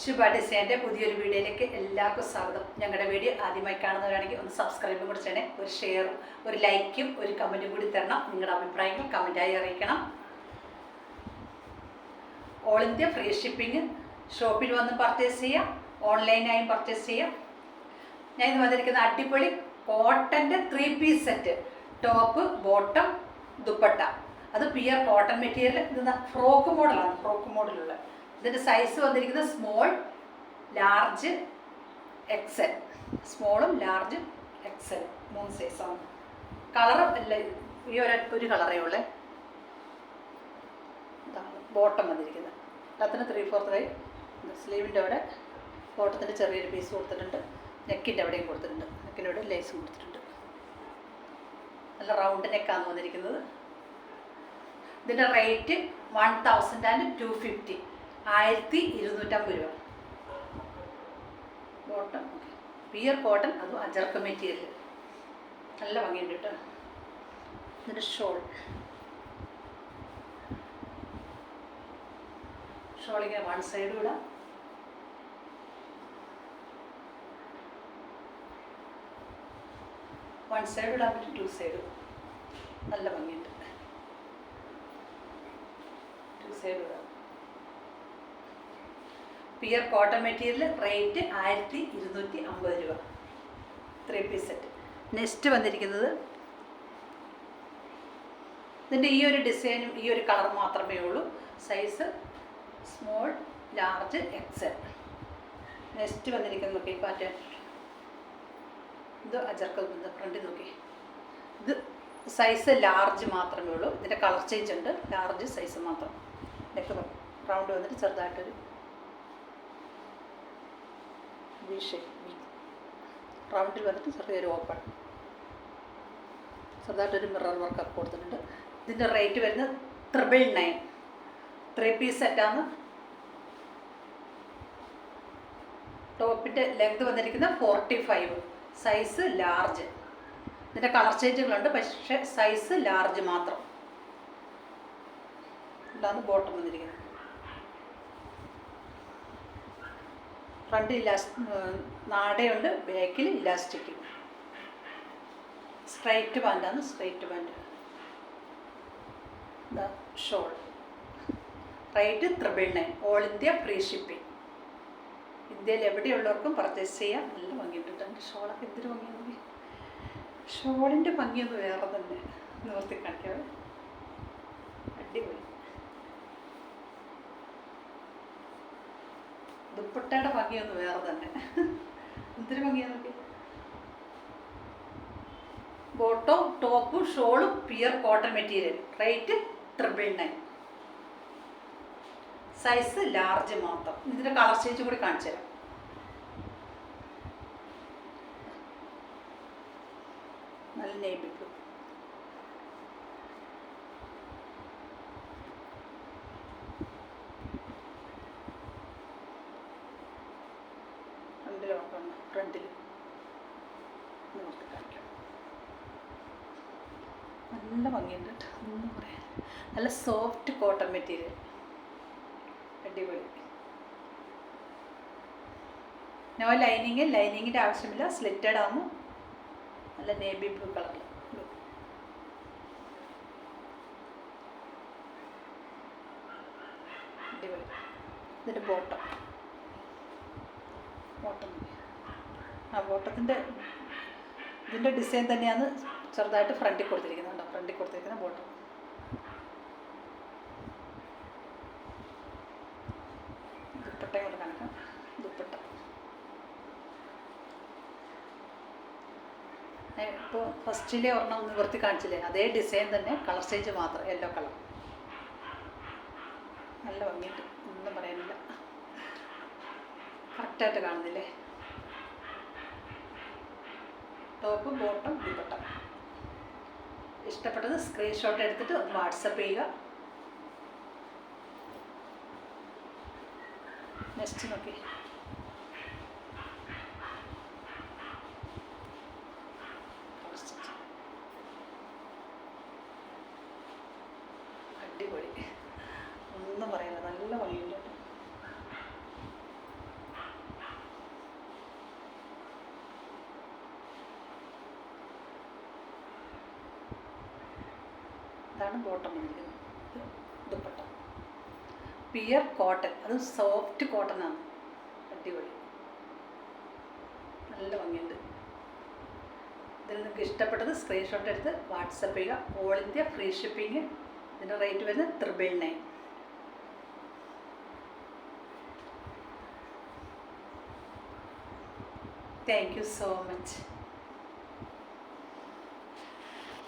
ശുഭ ഡിസൈന്റെ പുതിയൊരു വീഡിയോയിലേക്ക് എല്ലാവർക്കും സ്വാഗതം. ഞങ്ങളുടെ വീഡിയോ ആദ്യമായി കാണുന്നവരാണെങ്കിൽ ഒന്ന് സബ്സ്ക്രൈബും കൂടി ചെയ്യണേ. ഒരു ഷെയറും ഒരു ലൈക്കും ഒരു കമന്റും കൂടി തരണം. നിങ്ങളുടെ അഭിപ്രായങ്ങൾ കമന്റായി അറിയിക്കണം. ഓൾ ഇന്ത്യ ഫ്രീ ഷിപ്പിംഗ് ഷോപ്പിൽ വന്ന് പർച്ചേസ് ചെയ്യാം. ഓൺലൈനായും പർച്ചേസ് ചെയ്യാം. ഞാൻ ഇന്ന് വന്നിരിക്കുന്ന അടിപൊളി കോട്ടന്റെ three piece set top bottom dupatta. അത് പിയർ കോട്ടൺ മെറ്റീരിയൽ ഇത് ഫ്രോക്ക് മോഡലാണ് ഫ്രോക്ക് മോഡലുള്ള ഇതിന്റെ സൈസ് വന്നിരിക്കുന്നത് സ്മോൾ ലാർജ് എക്സൽ സ്മോളും ലാർജും എക്സൽ മൂന്ന് സൈസാണ് കളറും അല്ല ഈ ഒരു ഒരു കളറേ ഉള്ളേ. ബോട്ടം വന്നിരിക്കുന്നത്. അത്ര ത്രീ ഫോർത്ത് കൈ സ്ലീവിന്റെ അവിടെ ബോട്ടത്തിന്റെ ചെറിയൊരു പീസ് കൊടുത്തിട്ടുണ്ട്. നെക്കിന്റെ അവിടെയും കൊടുത്തിട്ടുണ്ട്. നെക്കിന്റെ അവിടെ ലേസും കൊടുത്തിട്ടുണ്ട്. നല്ല റൗണ്ട് നെക്കാണ് വന്നിരിക്കുന്നത്. ഇതിന്റെ rate one thousand and two fifty ആയിരത്തി ഇരുന്നൂറ്റമ്പത് രൂപ. കോട്ടൺ പിയർ കോട്ടൺ അതും അജർക്ക മെറ്റീരിയൽ നല്ല ഭംഗിയുണ്ട് കേട്ടോ ഇതിന്റെ ഷോൾ ഷോളിങ്ങനെ വൺ സൈഡ് ഇടാം. വൺ സൈഡ് ഇടാൻ പറ്റും ടു സൈഡ് നല്ല ഭംഗിയുണ്ട്. ടു സൈഡ് ഇടാം. പിയർ കോട്ടൺ മെറ്റീരിയൽ റേറ്റ് ആയിരത്തി ഇരുന്നൂറ്റി അമ്പത് രൂപ. ത്രീ പീസ് സെറ്റ് നെക്സ്റ്റ് വന്നിരിക്കുന്നത് ഇതിന്റെ ഈ ഒരു ഡിസൈനും ഈ ഒരു കളർ മാത്രമേ ഉള്ളൂ. Size small large XL next വന്നിരിക്കുന്നത് നോക്കി പാറ്റേൺ. ഇത് അജർക്ക് ഫ്രണ്ടിൽ നോക്കി. ഇത് സൈസ് ലാർജ് മാത്രമേ ഉള്ളൂ. ഇതിന്റെ കളർ ചേഞ്ച് ഉണ്ട്. ലാർജ് സൈസ് മാത്രം. നെക്ക് റൗണ്ട് വന്നിട്ട് ചെറുതായിട്ടൊരു വി ഷേപ്പ് വി റൗണ്ടിൽ വന്നിട്ട് ചെറിയൊരു ഓപ്പൺ ചെറുതായിട്ടൊരു മിറർ വർക്കൊക്കെ കൊടുത്തിട്ടുണ്ട്. ഇതിന്റെ റേറ്റ് വരുന്നത് ത്രിബിൾ നയൻ ത്രീ പീസ് സെറ്റാണ് ടോപ്പിന്റെ ലെങ്ത് വന്നിരിക്കുന്നത് ഫോർട്ടി ഫൈവ് സൈസ് ലാർജ് ഇതിന്റെ കളർ ചേഞ്ചുകളുണ്ട് പക്ഷേ സൈസ് ലാർജ് മാത്രം. ഇതാണ് ബോട്ടം വന്നിരിക്കുന്നത്. ഫ്രണ്ട് ഇലാസ് നാടയുണ്ട്. ബാക്കിൽ elastic. Straight പാന്റാണ് straight pant. The shawl. Rate triple nine all India free shipping. ഇന്ത്യയിൽ എവിടെയുള്ളവർക്കും പർച്ചേസ് ചെയ്യാം. നല്ല ഭംഗിയിട്ടുണ്ട് എന്റെ ഷോളൊക്കെ എന്തൊരു ഭംഗിയാണ് ഷോളിന്റെ ഭംഗിയൊന്ന് വേറെ തന്നെ. നിവർത്തി കാണിക്കാവേ. അടിപൊളി. ദുപ്പട്ടയുടെ ഭംഗിയൊന്ന് വേറെ തന്നെ. എന്തൊരു ഭംഗിയാണ് നോക്കി ടോപ്പ് ഷോളും pure cotton material rate triple nine size large മാത്രം. ഇതിന്റെ കളർ ചേഞ്ച് കൂടി കാണിച്ചു തരാം. നല്ല നേവി ഫ്രണ്ടിൽ നോക്കാം ഫ്രണ്ടിൽ നല്ല ഭംഗിയുണ്ട് കേട്ടോ. പറയാൻ നല്ല സോഫ്റ്റ് കോട്ടൺ മെറ്റീരിയൽ അടിപൊളി. നോ ലൈനിങ് ലൈനിങ്ങിന്റെ ആവശ്യമില്ല. സ്ലിറ്റഡ് ആകുമ്പോൾ നല്ല നേവി ബ്ലൂ കളറിൽ അടിപൊളി. ഇതിന്റെ ബോട്ടം ബോട്ടം ആ ബോട്ടത്തിന്റെ ഇതിന്റെ ഡിസൈൻ തന്നെയാണ് ചെറുതായിട്ട് ഫ്രണ്ടിൽ കൊടുത്തിരിക്കുന്നത് കേട്ടോ ഫ്രണ്ടിൽ കൊടുത്തിരിക്കുന്ന ബോട്ടം. ദുപ്പട്ടയും കൂടെ കണക്കാം. ദുപ്പട്ട. ഇപ്പോൾ ഫസ്റ്റിലെ ഒരെണ്ണം നിവർത്തി കാണിച്ചില്ലേ? അതേ ഡിസൈൻ തന്നെ കളർ ചേഞ്ച് മാത്രം യെല്ലോ കളർ. നല്ല ഭംഗിയുണ്ട്. ഒന്നും പറയാനില്ല. കറക്റ്റായിട്ട് കാണുന്നില്ലേ? Top bottom dupatta. ഇഷ്ടപ്പെട്ടത് സ്ക്രീൻഷോട്ട് എടുത്തിട്ട് ഒന്ന് വാട്സപ്പ് ചെയ്യുക. നെക്സ്റ്റ് നോക്കി. അടിപൊളി. ഒന്നും പറയാനില്ല നല്ല ഭംഗിയുണ്ട്. അതാണ് ബോട്ടം വന്നിരിക്കുന്നത് ദുപ്പട്ട പിയർ കോട്ടൺ അത് സോഫ്റ്റ് കോട്ടൺ ആണ്. അടിപൊളി. നല്ല ഭംഗിയുണ്ട്. ഇതിൽ നിങ്ങൾക്ക് ഇഷ്ടപ്പെട്ടത് സ്ക്രീൻഷോട്ട് എടുത്ത് വാട്സപ്പ് ചെയ്യുക. ഓൾ ഇന്ത്യ ഫ്രീ ഷിപ്പിംഗ് ഇതിന്റെ റേറ്റ് വരുന്നത് triple nine thank you so much